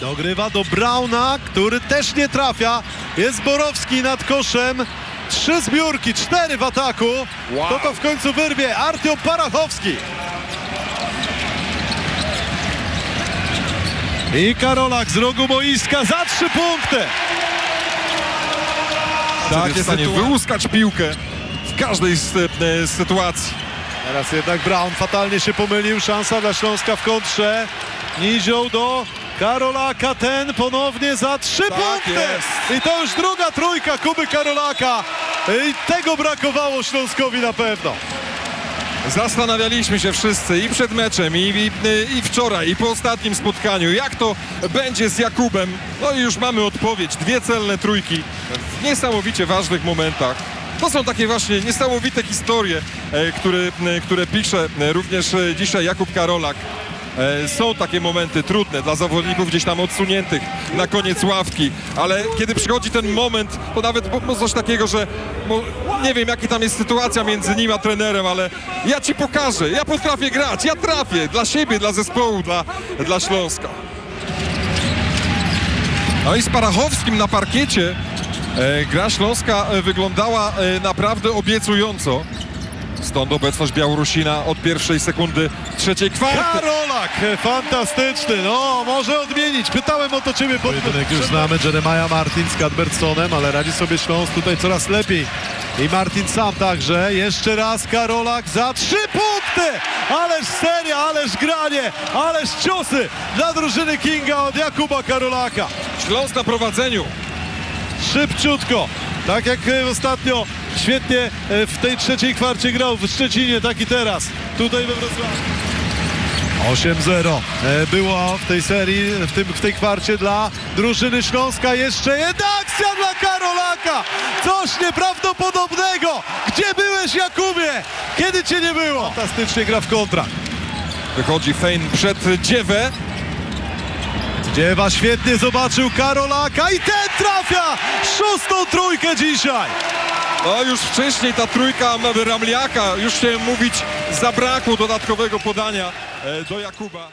Dogrywa do Brauna, który też nie trafia. Jest Borowski nad koszem. Trzy zbiórki, cztery w ataku. Wow. To to w końcu wyrwie Artiom Parachowski. I Karolak z rogu boiska za trzy punkty. Tak, jest w stanie sytuacje. wyłuskać piłkę w każdej z, e, sytuacji. Teraz jednak Brown fatalnie się pomylił. Szansa dla Śląska w kontrze. Nizioł do Karolaka. Ten ponownie za trzy Tak punkty. jest. I to już druga trójka Kuby Karolaka. I tego brakowało Śląskowi na pewno. Zastanawialiśmy się wszyscy i przed meczem, i, i, i wczoraj, i po ostatnim spotkaniu, jak to będzie z Jakubem. No i już mamy odpowiedź. Dwie celne trójki w niesamowicie ważnych momentach. To są takie właśnie niesamowite historie, e, które, e, które pisze e, również dzisiaj Jakub Karolak. E, Są takie momenty trudne dla zawodników gdzieś tam odsuniętych na koniec ławki, ale kiedy przychodzi ten moment, to nawet coś takiego, że nie wiem jaka tam jest sytuacja między nim a trenerem, ale ja ci pokażę, ja potrafię grać, ja trafię dla siebie, dla zespołu, dla, dla Śląska. No i z Parachowskim na parkiecie e, gra Śląska e, wyglądała e, naprawdę obiecująco. Stąd obecność Białorusina od pierwszej sekundy trzeciej kwarty. Karolak, fantastyczny. No, może odmienić. Pytałem o to ciebie pod Pojedynek już znamy. Jeremiah Martin z Cadbertsonem, ale radzi sobie Śląsk tutaj coraz lepiej. I Martin sam także. Jeszcze raz Karolak za trzy punkty. Ależ seria, ależ granie, ależ ciosy dla drużyny Kinga od Jakuba Karolaka. Śląsk na prowadzeniu. Szybciutko. Tak jak e, ostatnio świetnie e, w tej trzeciej kwarcie grał w Szczecinie, tak i teraz. Tutaj we Wrocławiu. 8-0 e, było w tej serii, w, tym, w tej kwarcie dla drużyny Śląska. Jeszcze jedna akcja dla Karolaka. Coś nieprawdopodobnego. Gdzie byłeś Jakubie? Kiedy cię nie było? Fantastycznie gra w kontra. Wychodzi Fein przed Dziewę. Dziewa świetnie zobaczył Karolaka i ten trafia szóstą trójkę dzisiaj. No już wcześniej ta trójka Ramliaka, już chciałem mówić, zabrakło dodatkowego podania e, do Jakuba.